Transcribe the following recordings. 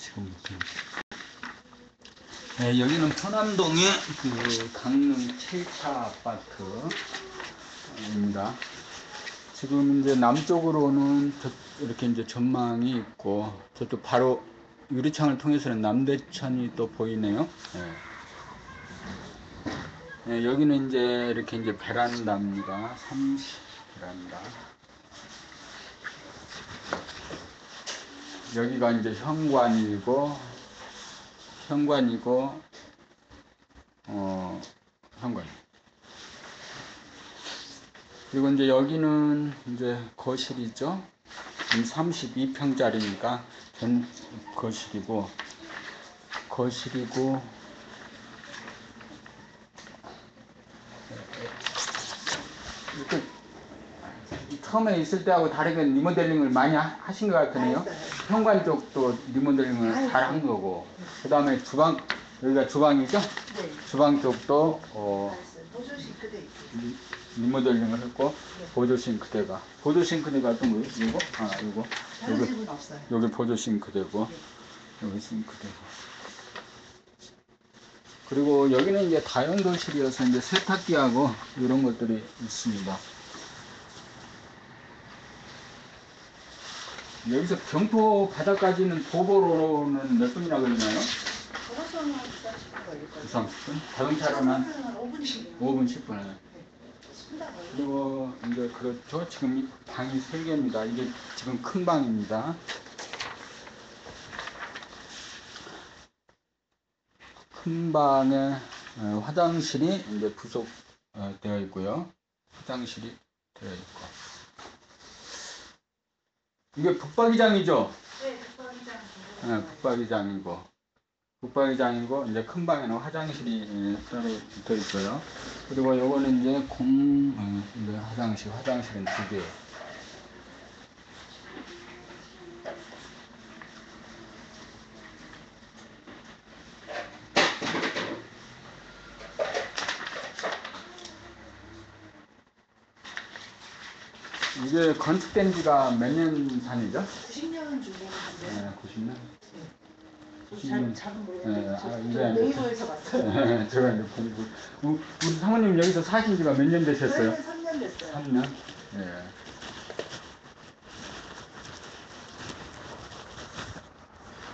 지금부터. 네, 여기는 포남동의 그 강릉 7차 아파트입니다. 지금 이제 남쪽으로는 저- 이렇게 이제 전망이 있고 저쪽 바로 유리창을 통해서는 남대천이 또 보이네요. 네. 네, 여기는 이제 이렇게 이제 베란다입니다. 30 베란다. 여기가 이제 현관이고 현관이고 어 현관. 그리고 이제 여기는 이제 거실이죠. 32평짜리니까 전 거실이고 거실이고 이렇게 처음에 있을 때하고 다르게 리모델링을 많이 하- 하신 것 같으네요. 현관 쪽도 리모델링을 잘 한 거고 그 다음에 주방 여기가 주방이죠? 네. 주방 쪽도 어, 보조 싱크대 있고. 리- 리모델링을 했고 보조 싱크대가 보조 싱크대가 또 뭐예요? 이거? 아 이거 다른 여기 집은 없어요. 여기 보조 싱크대고 여기 싱크대고 그리고 여기는 이제 다용도실이어서 이제 세탁기하고 이런 것들이 있습니다. 여기서 경포 바다까지는 도보로는 몇 분이나 걸리나요? 걸어서는 한 2, 30분 걸릴 거예요. 2, 30분? 자동차로는 한한 5분씩. 5분, 10분. 순다 걸려. 그리고 이제 그렇죠. 지금 이 방이 세 개입니다. 이게 지금 큰 방입니다. 큰 방에 어, 화장실이 이제 부속되어 있고요. 화장실이 되어 있고. 이게 북박이장이죠? 네, 북박이장. 네, 북박이장이고. 북박이장이고, 이제 큰 방에는 화장실이 예, 따로 붙어 있고요. 그리고 요거는 이제 공, 어, 이제 화장실, 화장실은 두 개. 이게 건축된 지가 몇 년 산이죠? 90년 중에 네, 90년? 잘, 잘은 네, 모르겠는데 아, 저- 이제 저 이제 네이버에서 봤어요. 네, 제가 이제 보고 우- 우리 사모님 여기서 사신 지가 몇 년 되셨어요? 저희는 3년 됐어요. 3년? 예.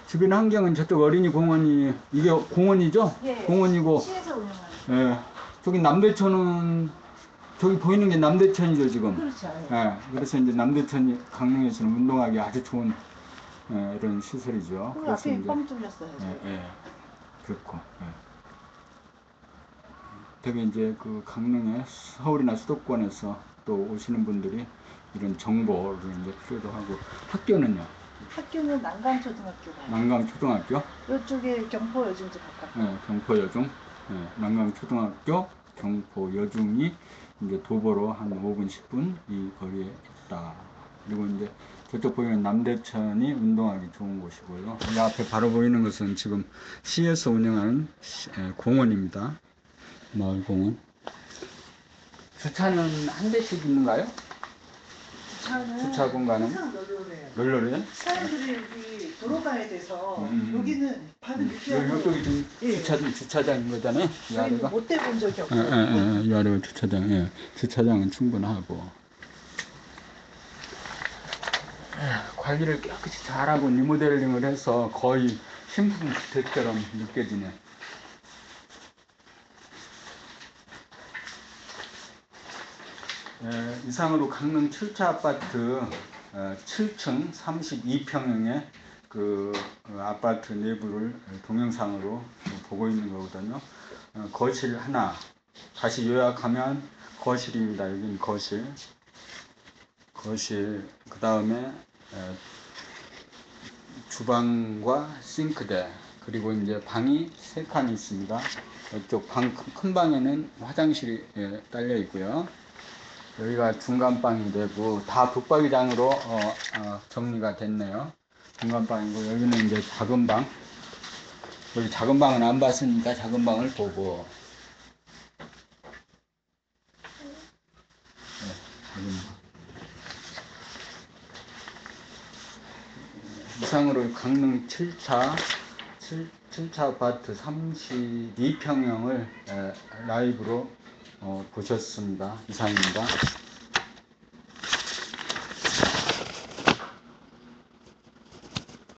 주변 환경은 저쪽 어린이 공원이 이게 공원이죠? 예. 공원이고 시에서 운영하는. 예. 저기 남대천은 저기 보이는 게 남대천이죠 지금. 그렇죠. 예. 예. 그래서 이제 남대천이 강릉에서는 운동하기 아주 좋은 예, 이런 시설이죠. 그 그래서 앞에 이제 뻥 뚫렸어요. 예, 예. 그렇고. 예. 되게 이제 그 강릉에 서울이나 수도권에서 또 오시는 분들이 이런 정보를 이제 필요도 하고 학교는요. 학교는 난강초등학교가. 난강 초등학교, 이쪽에 경포 요즘도 가깝고. 예, 경포여중, 예, 난강 초등학교, 경포 여중이 이제 도보로 한 5분, 10분 이 거리에 있다. 그리고 이제 저쪽 보이는 남대천이 운동하기 좋은 곳이고요. 이 앞에 바로 보이는 것은 지금 시에서 운영하는 공원입니다. 마을공원. 주차는 한 대씩 있는가요? 주차는 주차 공간은? 항상 널널해요. 널널해요? 사람들이 여기 도로 가야 돼서 음. 여기는 바로 밑에 여기 이쪽이 지금 예. 주차, 주차장인 거잖아요. 이 저희는 아래가. 못 대본 적이 예, 없어요. 예, 예, 이 아래가 주차장, 예. 주차장은 충분하고. 예, 관리를 깨끗이 잘하고 리모델링을 해서 거의 신품 주택처럼 느껴지네. 예, 이상으로 강릉 7차 아파트 어, 7층 32평형의 그 어, 아파트 내부를 동영상으로 보고 있는 거거든요. 어, 거실 하나 다시 요약하면 거실입니다. 여기는 거실. 거실 그 다음에 주방과 싱크대 그리고 이제 방이 세 칸이 있습니다. 이쪽 방 큰 방에는 화장실이 예, 딸려 있고요. 여기가 중간방이 되고 다 붙박이장으로 어, 어, 정리가 됐네요. 중간방이고 여기는 이제 작은 방. 우리 작은 방은 안 봤으니까 작은 방을 보고 네, 작은 방. 이상으로 강릉 7차 7, 차 아파트 32평형을 에, 라이브로 어, 보셨습니다. 이상입니다.